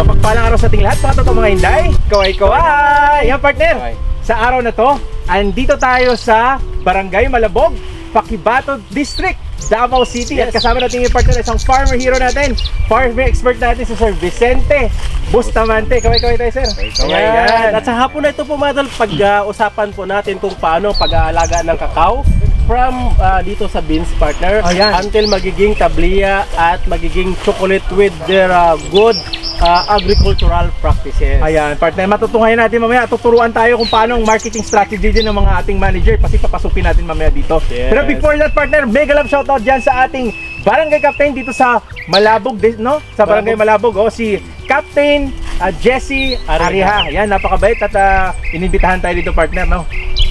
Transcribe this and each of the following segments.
Mapagpalang araw sa ating lahat, mga totoo mga hinday. Kaway kaway! Yan partner! Kaway. Sa araw na to, andito tayo sa Barangay Malabog, Pakibato District, Davao City. At kasama natin yung partner, isang farmer hero natin, farmer expert natin si Sir Vicente Bustamante. Kaway-kaway tayo, sir. Ayan. At sa hapon na ito po mga idol, pag-usapan po natin kung paano pag-aalaga ng kakao from ah, dito sa beans partner Ayan. until magiging tabliya at magiging chocolate with their ah, good ah, agricultural practices. Ayan, partner, matutungayan natin mamaya. Tuturuan tayo kung paano ang marketing strategy din ng mga ating manager kasi papasukin natin mamaya dito. Yes. Pero before that, partner, mega love shoutout dyan sa ating barangay captain dito sa Malabog, no? Sa barangay Malabog, oh, si Captain ah, Jesse Ariha. Ariha. Yan, napakabait at ah, inibitahan tayo dito, partner, no?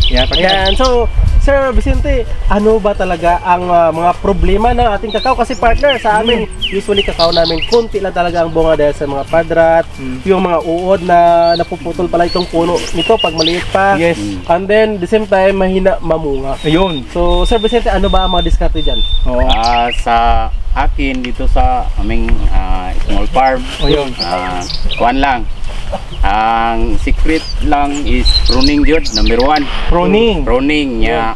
Yan, partner. Ayan, so Sir Vicente, ano ba talaga ang ah, mga problema ng ating kakao? Kasi partner, sa amin, usually kakao namin, konti lang talaga ang bunga dahil sa mga padrat, Mm. yung mga uod na napuputol pala itong puno nito pag maliit pa. Yes. And then, the same time, mahina mamunga. Ayun. So, Sir Vicente, ano ba ang mga diskarte dyan? Oo. Ah, sa akin dito sa aming ah, small farm, Ayun. ah, kuwan lang. Ang secret lang is pruning jud number one. Pruning. Pruning nya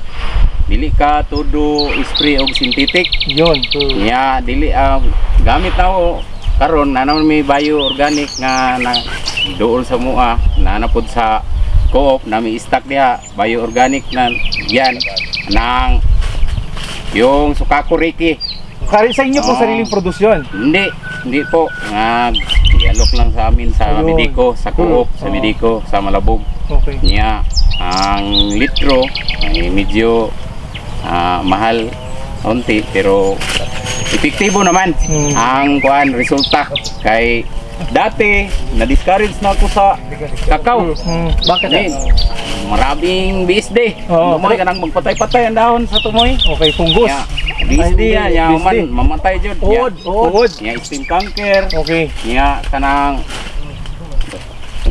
dili ka tudo spray og synthetic. Yun. Nya dili ah, gamit ako karon na naman may bio organic nga na dool sa mua na napod sa co-op na may stock diha bio organic na yan nang yung sukako Ricky Kari sa inyo po Oo. sariling produksyon. Hindi, hindi po. Nga, dialog lang sa amin sa Ayun. Medico, sa Coop, Hmm. sa Oo. Medico, sa Malabog. Okay. Niya, ang litro ay medyo ah, mahal onti pero epektibo naman Hmm. ang kuan resulta kay dati na-discourage na ako sa kakao. Hmm. Bakit? Din, maraming BSD. Oo. Tumoy ka nang magpatay-patay ang dahon sa tumoy. Okay, fungus. Ya, BSD yan, ya, BSD. man, mamatay jud. Uod, uod. Nya steam cancer, Okay. nya kanang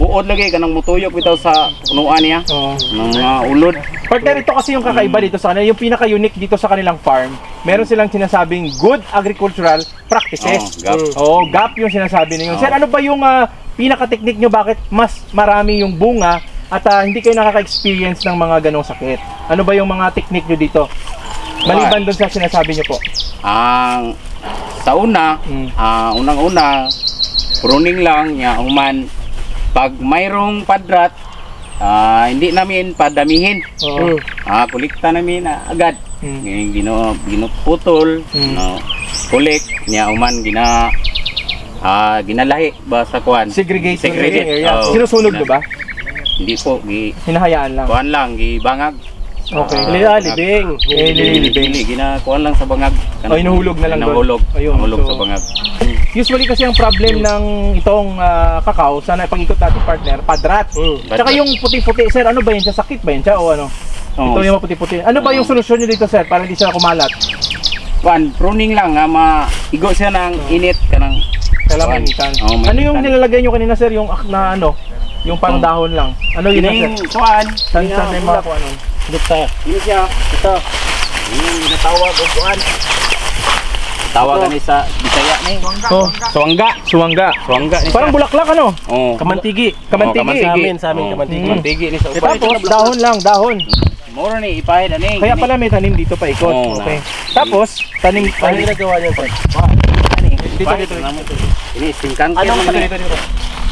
uod lagi kanang mutuyok bitaw sa punuan niya Oo. ng mga ulod. Partner, ito kasi yung kakaiba dito sa kanila, yung pinaka-unique dito sa kanilang farm, meron silang sinasabing good agricultural practices. Oh, gap. Oo, gap yung sinasabi ninyo. Oo. Sir, ano ba yung ah, pinaka-technique nyo bakit mas marami yung bunga at ah, hindi kayo nakaka-experience ng mga ganong sakit? Ano ba yung mga technique nyo dito? Maliban doon sa sinasabi nyo po. Ang sa una, Mm. ah, unang-una pruning lang nya human pag mayroong padrat ah, hindi namin padamihin. Oo. Ah, kulikta namin ah, agad. Mm. Mm. Gino, ginuputol, Mm. no, kulik, niya uman gina ah, ginalahi ba sa kuan? Segregate, Segregate, area. oo. Sinusunog ba? Hindi po, gi Hinahayaan lang. kuan lang, gibangag. Okay. Ah. Eh, Dili, lilibing. dili, gina kuan lang sa bangag. Oh, inuhulog na lang doon. Inuhulog, Ayun, inuhulog so- sa bangag. Usually kasi ang problem ng itong ah, kakao, sana pag-ikot natin partner, padrat. Mm. Tsaka yung puti-puti, sir, ano ba yan siya? Sakit ba yan siya o ano? Oo. Ito yung puti-puti. Ano ba yung solusyon nyo dito, sir, para hindi siya kumalat? Kuan, pruning lang nga maigo siya ng init kanang Kailangan kuan. manitan. Oo, ano yung nilalagay nyo kanina, sir, yung na ano? Yung parang Oh. dahon lang. Ano yun, Kining sir? kuan, San saan may mga kung ano? Dito. ini siya. Ito. Yung ginatawag og kuan. Tawag ni sa Bisaya ni. Oh, Suwangga. suwangga. Suwangga ni Parang bulaklak, ano? Oh. Kamantigi. Kamantigi. kamantigi. Sa amin, sa amin, Oh, kamantigi. Kamantigi ni sa uban. tapos, dahon lang, dahon. Moro ni ipahid ani. Kaya pala may tanim dito pa ikot. Oo, Okay. Tapos, tanim, Ano tanim. ginagawa niyan, sir? Dito, dito, dito. Ini canker Anong man dito, dito?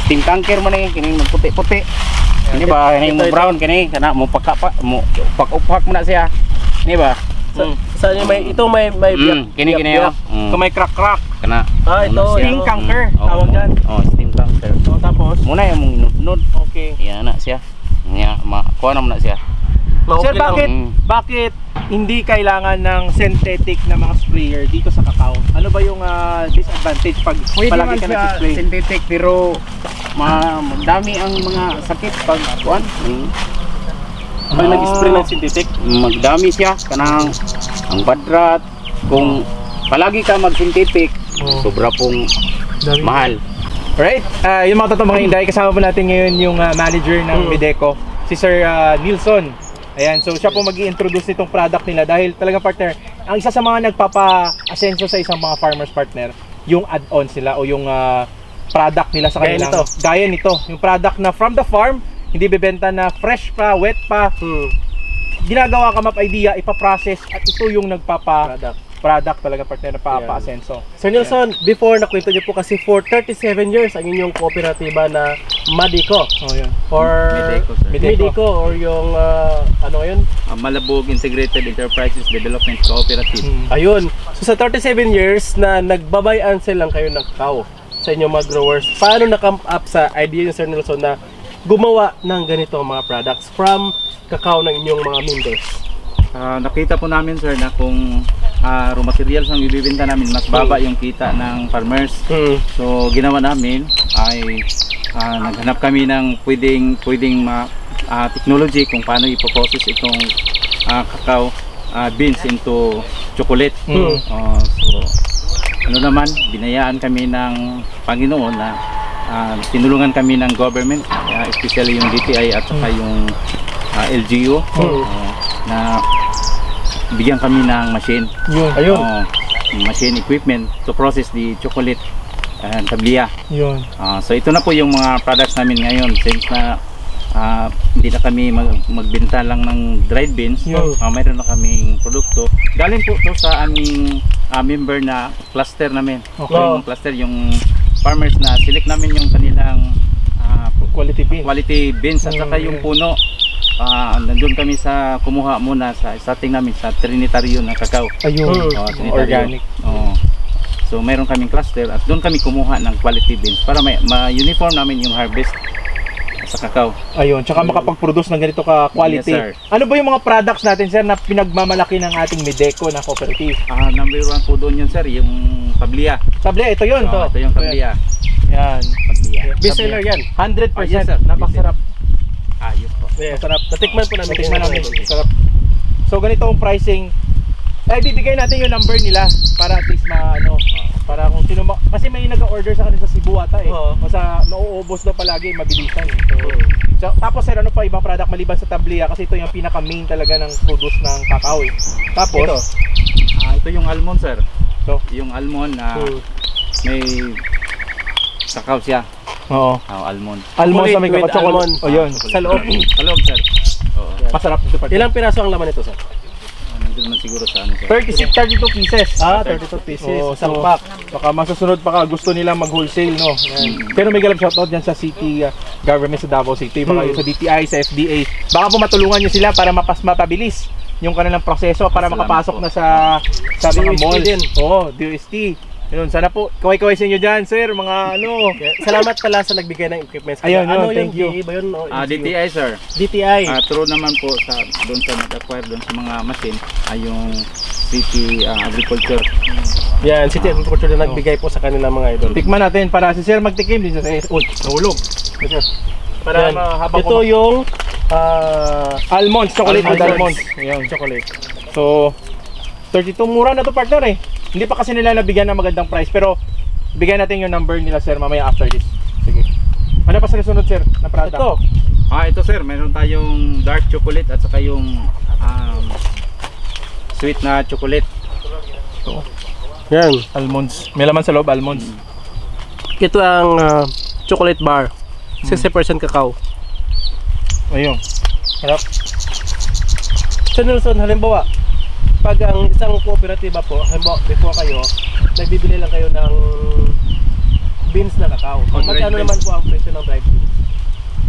Steam canker man ni kining magputi-puti. Ini ba kining mo brown kini kana mo pakka pa mo pak-upak mo na siya. Ini ba? Sa, sa may ito may may biyak. Mm, kini kini oh. biyak. Mm. Kung may crack-crack. Kana. Ah, ito, Muna siya. Steam canker, Mm, oo. tawag yan. Oh, steam canker. So, tapos, Muna yung mong inunod. okay. Yan na siya. Nya ma kuha na siya. Sir, Okay lang. bakit, Mm. bakit hindi kailangan ng synthetic na mga sprayer dito sa kakao? Ano ba yung ah, disadvantage pag palagi ka nag-spray? synthetic pero ma dami ang mga sakit pag kuan. Mm. Pag nag-spray ng synthetic, magdami siya kanang ang badrat kung palagi ka mag-synthetic Oh. sobra pong Dami. mahal. Right? Ah, yung mga totoong mga hinday, kasama po natin ngayon yung ah, manager ng Mm. Mideco, si Sir ah, Nilson. Ayan, so siya po mag introduce nitong product nila dahil talaga partner, ang isa sa mga nagpapa-asenso sa isang mga farmers partner, yung add-ons nila o yung ah, product nila sa Gaya kanilang nito. gaya nito yung product na from the farm hindi bebenta na fresh pa wet pa Hmm. ginagawa ka map idea ipaprocess at ito yung nagpapa Product. product talaga partner na papa-asenso Sir Nelson, before nakwento niyo po kasi for 37 years ang inyong kooperatiba na Madico oh yan or Medeco, sir. Medeco, or yung ah, ano yun? Ah, Malabog Integrated Enterprises Development Cooperative. Hmm. Ayun. So sa 37 years na nagbabay and sell lang kayo ng kakao sa inyong mga growers, paano na-come up sa idea ni Sir Nelson na gumawa ng ganito mga products from kakao ng inyong mga members? Ah, nakita po namin sir na kung ah, raw materials ang ibibenta namin mas baba yung kita ng farmers. Hmm. So ginawa namin ay ah, naghanap kami ng pwedeng pwedeng ma, ah, technology kung paano ipo-process itong ah, cacao ah, beans into chocolate. Hmm. Ah, so ano naman binayaan kami ng Panginoon na ah, tinulungan kami ng government, ah, especially yung DTI at saka yung ah, LGU Hmm. ah, na bigyan kami ng machine. yun Ayun. Oo, machine equipment to process the chocolate and tablia. yun Ah, so ito na po yung mga products namin ngayon since na ah, hindi na kami mag, magbenta lang ng dried beans. Yun. Ah, mayroon na kaming produkto. Galing po to sa aming ah, member na cluster namin. Okay. Yung cluster yung farmers na select namin yung kanilang ah, quality bean quality beans at saka Mm. yung puno. Ah, nandun kami sa kumuha muna sa starting namin sa Trinitario na cacao. ayun sanitary. organic Oo. So mayroon kaming cluster at doon kami kumuha ng quality beans para may ma-uniform namin yung harvest sa cacao. Ayun, tsaka makapag-produce ng ganito ka quality. Yes, sir. ano ba yung mga products natin, sir, na pinagmamalaki ng ating Medeco na cooperative? Ah, number one po doon yun sir, yung tablia. Tablia, ito yun, to. ito yung tablia. Yan. Tablia. Best seller yan. 100%. Ah, yes, sir. Napakasarap. Ayos po. Yes. Masarap. Natikman po namin. Natikman namin. Sarap. So, ganito ang pricing. Ay, bibigay natin yung number nila para at least maano para kung sino ma- kasi may nag-order sa kanila sa Cebu ata eh. Oo. O sa nauubos daw palagi mabilisan. eh. So, so, tapos sir, ano pa ibang product maliban sa tablia kasi ito yung pinaka main talaga ng produce ng cacao eh. Tapos Ito. Ah, ito yung almond sir. Ito. Yung almond na Hmm. may cacao siya. Oo. Oh, almond. Almond sa may with kakao. almond. O yun. Ah, Sa loob. Sa loob sir. Oo. Masarap dito pa. Ilang piraso ang laman nito, sir? Ah, Nandun man siguro sa ano sir. 36 32 pieces. Ah, 32 pieces. Isang so, pack. Baka masusunod pa ka, gusto nila mag-wholesale, no? Yan. Pero may galap shoutout dyan sa city uh, government sa Davao City, baka Hmm. yung sa DTI, sa FDA. Baka po matulungan nyo sila para mapas mapabilis yung kanilang proseso para Salamat makapasok po. na sa sa mga malls. din. Oo, DOST. Yun, sana po, kaway-kaway sa inyo dyan, sir, mga ano. Salamat pala sa nagbigay ng equipment. Ayun, ano yun, thank you. DA ba yun? O Ah? DTI sir. DTI. Ah, true naman po sa doon sa nag-acquire doon sa mga machine ay yung city ah, agriculture. Yan, City Agriculture na nagbigay po sa kanila mga idol. Tikman natin para si sir magtikim din sa Uy, nahulog. Para Yan. mahabang Ito yung ah, Almonds, chocolate with almonds. Almonds. Ayun, chocolate. So, 32 mura na to partner eh. Hindi pa kasi nila nabigyan ng magandang price pero bigyan natin yung number nila sir mamaya after this. Sige. Ano pa sa kasunod sir na product? ito. Ah, ito sir, meron tayong dark chocolate at saka yung um, sweet na chocolate. Yan. Almonds. May laman sa loob, almonds. Ito ang ah, chocolate bar. 60% cacao. Ayun. Sarap. So Nelson, halimbawa, pag ang isang kooperatiba po, halimbawa before kayo, nagbibili lang kayo ng beans na cacao. Oh, Magkano naman po ang presyo ng dried beans?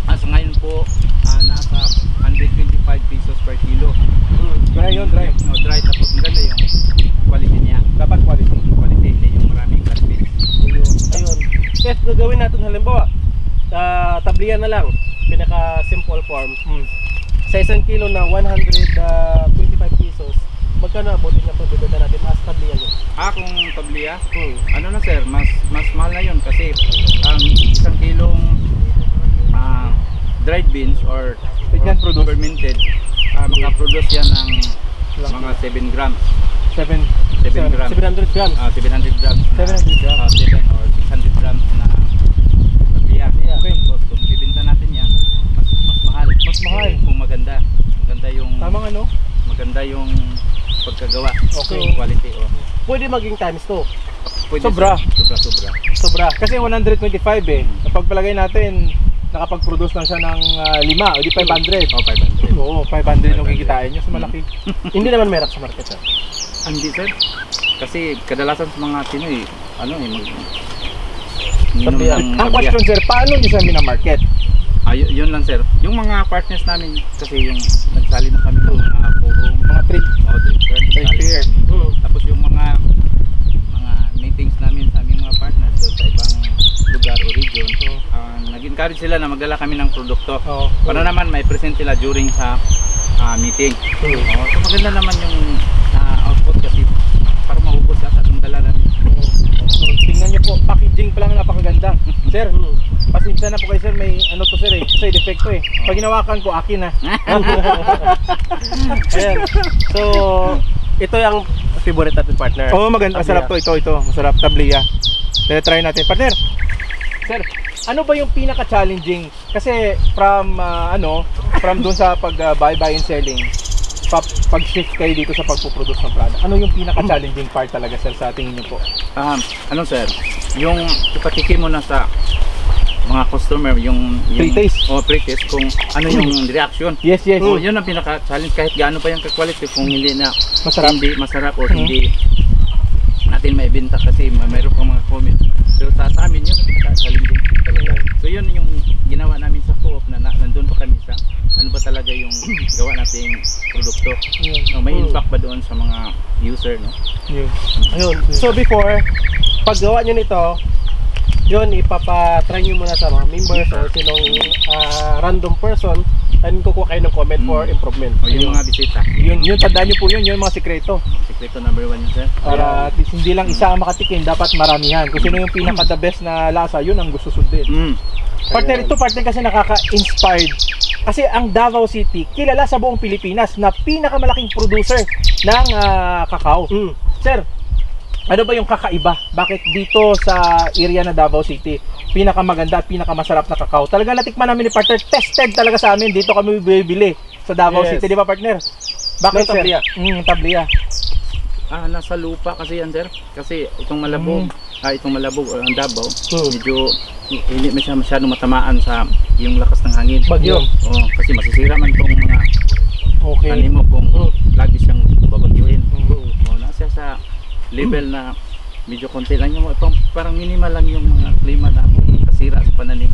Ah, so ngayon po, ah, nasa 125 pesos per kilo. Dry yun, dry. No, dry tapos maganda yung quality niya. Dapat quality. Quality, hindi yung maraming cut beans. Ayun. Ayun. If gagawin natin halimbawa, uh, tablian na lang, pinaka simple form, Mm. sa isang kilo na 125 pesos, magkano abutin niya kung bibenta natin as tablian yun? Ah, kung tablia, Hmm. ano na sir, mas mas mahal na yun kasi ang isang kilong ah, dried beans or, or produce. fermented, ah, makaproduce yan ng mga 7 grams. 7 7 grams. 700 grams. Ah, 700 grams. na- 700 grams. ah, 7 or 600 grams na tablia. Okay. Tapos kung bibenta natin yan, mas mas mahal. Mas mahal. Kung maganda. Maganda yung Tamang ano? maganda yung pagkagawa. Okay. Yung quality. Oh. Pwede maging times 2. pwede, Sobra. Sobra, sobra. Sobra. Kasi 125 eh. Kapag palagay natin, nakapag-produce lang siya ng ah, lima, o di 500. Oh, 500. Oo, 500 yung kikitain nyo. So malaki. Hindi naman merak sa market, sir. Hindi, sir. Kasi kadalasan sa mga Pinoy, ano eh, mag... Ang question sir, paano nyo siya minamarket? Ah, y- yun lang, sir. Yung mga partners namin, kasi yung nagsali na kami ng mga forum, Mga trade. oh, kami. Mm. Tapos yung mga mga meetings namin sa aming mga partners doon sa ibang lugar o region, ah, nag-encourage sila na magdala kami ng produkto. Oo. Para naman may present sila during sa ah, meeting. Mm. Oh, so maganda naman yung ah, output kasi para maubos lahat at yung dala namin. So, tingnan nyo po, packaging pa lang napakaganda. Sir. Pasensya na po kayo sir, may ano to sir eh, side effect to eh. Pag hinawakan ko, akin ah. Ayan. So, ito yung favorite natin partner. Oo, oh, maganda. Masarap to, ito, ito. Masarap, tablia. Try try natin. Partner, sir, ano ba yung pinaka-challenging? Kasi from, ah, ano, from dun sa pag ah, buy, buy and selling, pag, pag-shift kayo dito sa pagpuproduce ng product, ano yung pinaka-challenging part talaga sir sa tingin nyo po? Um, ano sir, yung ipatikim mo na sa mga customer yung, yung Pre-taste. oh, pre-taste kung ano yung reaction. Yes, yes. Oh, yun ang pinaka-challenge kahit gaano pa yung ka-quality kung hindi na Masarap. hindi masarap o Mhm. hindi natin maibenta kasi may mayroon pang mga comment. Pero sa, sa amin yun ang pinaka-challenging talaga. So yun yung ginawa namin sa co-op na, na nandun pa kami sa ano ba talaga yung gawa nating produkto. Yun. No, may Mm. impact ba doon sa mga user no? Yun. Ayun. So before, paggawa nyo nito, yun, ipapatry nyo muna sa mga members or sinong ah, random person and kukuha kayo ng comment for Mm. improvement. O yung mga bisita. Yun, yun, tandaan nyo po yun, yun mga sikreto. Sekreto number one yun sir. Para at least hindi lang isa ang makatikim, dapat maramihan. Kung sino yung pinaka the best na lasa, yun ang gusto sundin. Mm. Partner, ito partner kasi nakaka-inspired. Kasi ang Davao City, kilala sa buong Pilipinas na pinakamalaking producer ng ah, kakao. Mm. Sir, ano ba yung kakaiba? Bakit dito sa area na Davao City, pinakamaganda at pinakamasarap na kakao? Talagang natikman namin ni partner, tested talaga sa amin. Dito kami bibili sa Davao Yes. City, di ba partner? Bakit Ng tablia. sir? Mm, tablia. Ah, nasa lupa kasi yan, sir. Kasi itong malabog, ah, itong malabog o ang Davao, Mm. medyo hi- hindi masyado masyado matamaan sa yung lakas ng hangin. Bagyo. Oo, kasi masisira man tong mga Okay. tanim mo kung Mm. lagi siyang babagyuin. Mm. Oo, nasa sa level na medyo konti lang yung itong parang minimal lang yung mga klima na kasira sa pananim.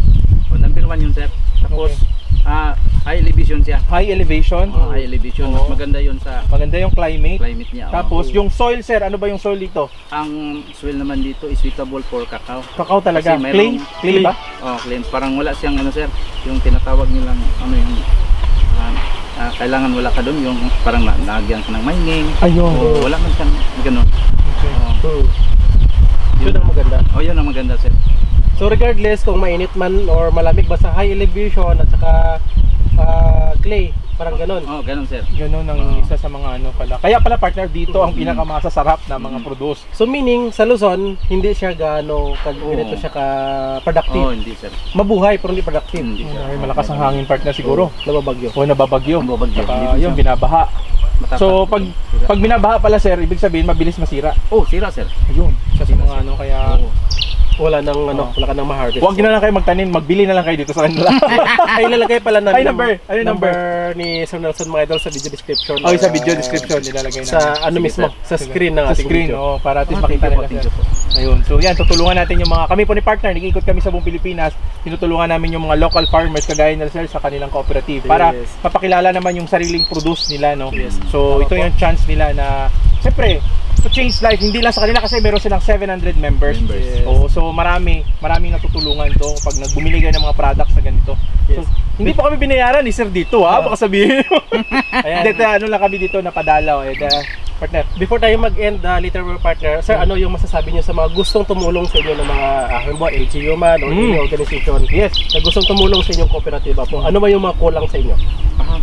O, number one yun, sir. Tapos, ah, high elevation siya. High elevation. Oo, high elevation. Oo. Mas maganda yun sa Maganda yung climate. climate niya. Tapos yung soil sir, ano ba yung soil dito? ang soil naman dito is suitable for cacao. Kakao talaga. Kasi Clay? mayroong- Clay ba? Oh, clean. Parang wala siyang ano sir, yung tinatawag nilang ano yung ah, ah, kailangan wala ka doon yung parang na, nagyan ka ng mining. Ayun. Oh, wala man siyang ganun. Oh, Mm. Yun ang maganda. oh, yun ang maganda sir. So regardless kung mainit man or malamig basta high elevation at saka ah, clay, parang ganun. Oh, ganun sir. Ganun ang Oo. isa sa mga ano pala. Kaya pala partner dito ang pinakamasasarap na mga Mm. produce. So meaning sa Luzon, hindi siya gaano kag Oo. ganito siya ka Oh, productive. hindi sir. Mabuhay pero hindi productive. Hindi sir. Ay, malakas ang hangin partner siguro. Nababagyo. O nababagyo. Nababagyo. Saka Hindi yun, binabaha. Matapang. So pag pag binabaha pala sir, ibig sabihin mabilis masira. Oh, sira sir. Ayun. Sa mga ano kaya Oo. Wala nang ano, Oo. wala ka nang ma-harvest. Huwag na lang kayo magtanim, magbili na lang kayo dito sa kanila. Ay, ilalagay pala namin Ay, number. Ano yung number? ni Sir Nelson mga idol sa video description. Okay, sa video description nilalagay namin. Sa ano mismo, sa screen ng sa ating screen, video. oh, para at least Ah, makita nila. Ayun. So yan, tutulungan natin yung mga kami po ni partner, nag-iikot kami sa buong Pilipinas. Tinutulungan namin yung mga local farmers kagaya nila sir sa kanilang cooperative para mapakilala naman yung sariling produce nila, no. So ito yung chance nila na siyempre to change life hindi lang sa kanila kasi meron silang 700 members. Members. Yes. Oo, so marami, maraming natutulungan to pag nagbumili kayo ng mga products na ganito. So, Yes. hindi pa kami binayaran ni sir dito ha, Ah. baka sabihin. Ayan. Hindi, ano lang kami dito napadalaw eh. da- partner. Before tayo mag-end, uh, Little World Partner, sir, ano yung masasabi niyo sa mga gustong tumulong sa inyo ng mga, ah, halimbawa, LGU man or Mm. any organization Yes. na gustong tumulong sa inyong kooperatiba po? Ano ba yung mga kulang sa inyo? Ah,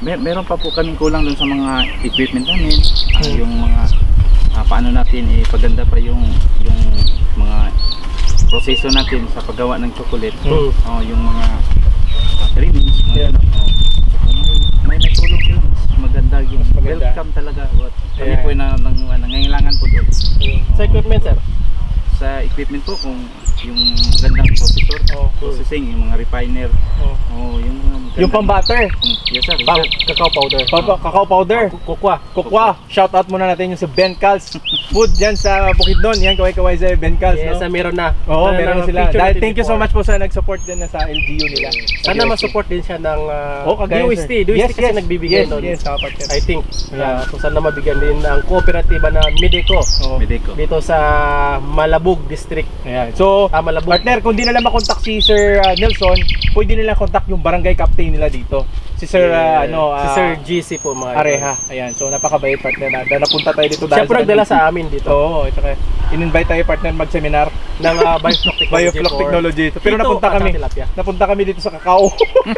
mer meron pa po kaming kulang dun sa mga equipment namin, Hmm. yung mga ah, paano natin ipaganda pa yung yung mga proseso natin sa paggawa ng chocolate. Hmm. Oh, yung mga uh, trimmings, mga Yeah. ganun. Oh. may, may may tulong sila maganda yung maganda. welcome talaga. What, kami Yeah. po na, nang, nangangailangan po doon. Sa equipment, sir. Sa equipment po, kung yung gandang processor, Oh, processing, yung mga refiner, Oh. oh, yung mga Yung pang-butter. Mm, Yes sir. yes, Pang sir. Cacao powder. pa- cacao powder. Kukwa. Kukwa. Shout out muna natin yung sa Ben Cal's Food dyan sa Bukidnon. Yan, kaway-kaway sa Ben Cal's. Yes, no? ah, meron na. Oo, Meron meron na sila. Dahil thank you so much po sa nag-support din na sa LGU nila. Sana ma-support din siya ng uh, Oh, kagaya DOST. sir. DOST Yes, kasi yes. nagbibigay yes, nun. Yes, partner. I think. Yeah. Yeah. so sana mabigyan din ang kooperatiba na Mideco Oo. Medeco. dito sa Malabug District. Ayan. So, Ah, Malabug. partner, kung di nila makontak si Sir uh, Nelson, pwede nila kontak yung barangay captain nila dito. Si Sir, uh, Yeah. ano, si ah, Sir GC po mga idol. Areha. Ayan. So, napakabait partner na. Dahil napunta tayo dito Siya po nagdala sa amin dito Oo, ito kaya. In-invite tayo partner mag-seminar. Ng uh, Biofloc Technology. Biofloc for Technology. Pero Hito napunta kami. Tilapia. Napunta kami dito sa Kakao.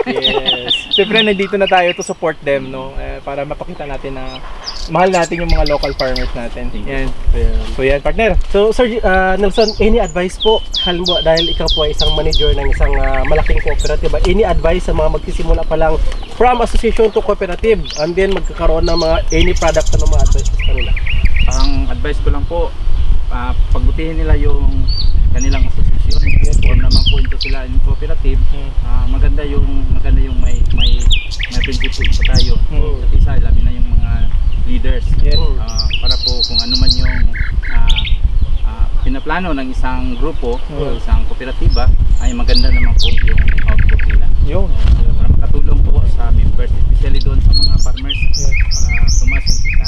Yes. Siyempre, nandito na tayo to support them, no? Eh, para mapakita natin na mahal natin yung mga local farmers natin. Yan. So, yan, partner. So, Sir uh, Nelson, any advice po? Halimbawa, dahil ikaw po ay isang manager ng isang uh, malaking kooperatiba, any advice sa mga magsisimula pa lang from association to cooperative and then magkakaroon ng mga any product na mga advice sa kanila? Ang advice ko lang po, ah, pagbutihin nila yung kanilang asosasyon. Form naman po ito sila in cooperative. Ah, maganda yung maganda yung may may may principle pa tayo. Hmm. Sa isa, labi na yung mga leaders. Yes. Ah, para po kung ano man yung ah, ah, pinaplano ng isang grupo o Hmm. isang kooperatiba ay maganda naman po yung output nila. Yun. Para makatulong po sa members, especially doon sa mga farmers Yes. para tumas yung kita.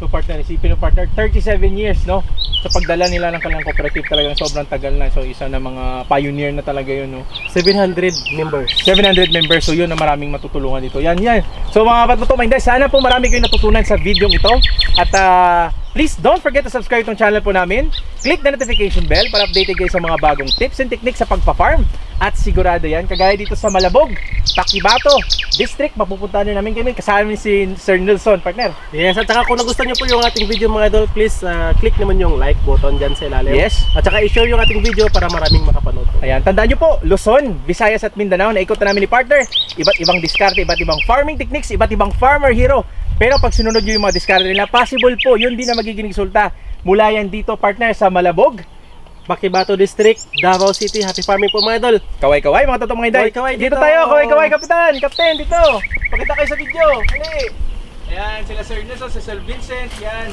So partner, isipin mo partner, 37 years no? Sa pagdala nila ng kanilang cooperative talagang sobrang tagal na. So isa na mga pioneer na talaga yun no? 700 members. 700 members, so yun na maraming matutulungan dito. Yan, yan. So mga batuto minday, sana po marami kayong natutunan sa video ito. At ah, please don't forget to subscribe tong channel po namin. Click the notification bell para updated kayo sa mga bagong tips and techniques sa pagpa-farm. At sigurado yan, kagaya dito sa Malabog, Takibato, District, mapupuntahan nyo namin kami. Kasama namin si Sir Nelson, partner. Yes, at saka kung nagustuhan niyo po yung ating video mga idol, please uh, click naman yung like button dyan sa ilalim. Yes. At saka i-share yung ating video para maraming makapanood po. Ayan, tandaan nyo po, Luzon, Visayas at Mindanao, naikot na namin ni partner. Iba't ibang diskarte, iba't ibang farming techniques, iba't ibang farmer hero. Pero pag sinunod nyo yung mga diskarte nila, possible po, yun din na magiging resulta. Mula yan dito, partner, sa Malabog. Bakibato District, Davao City. Happy farming po mga idol. Kaway-kaway, mga totoong mga hinday. Kaway-kaway dito. dito. tayo, kaway-kaway, kapitan, kapten, dito. Pakita kayo sa video. Hali. Ayan, sila Sir Nelson, si Sir Vincent, yan.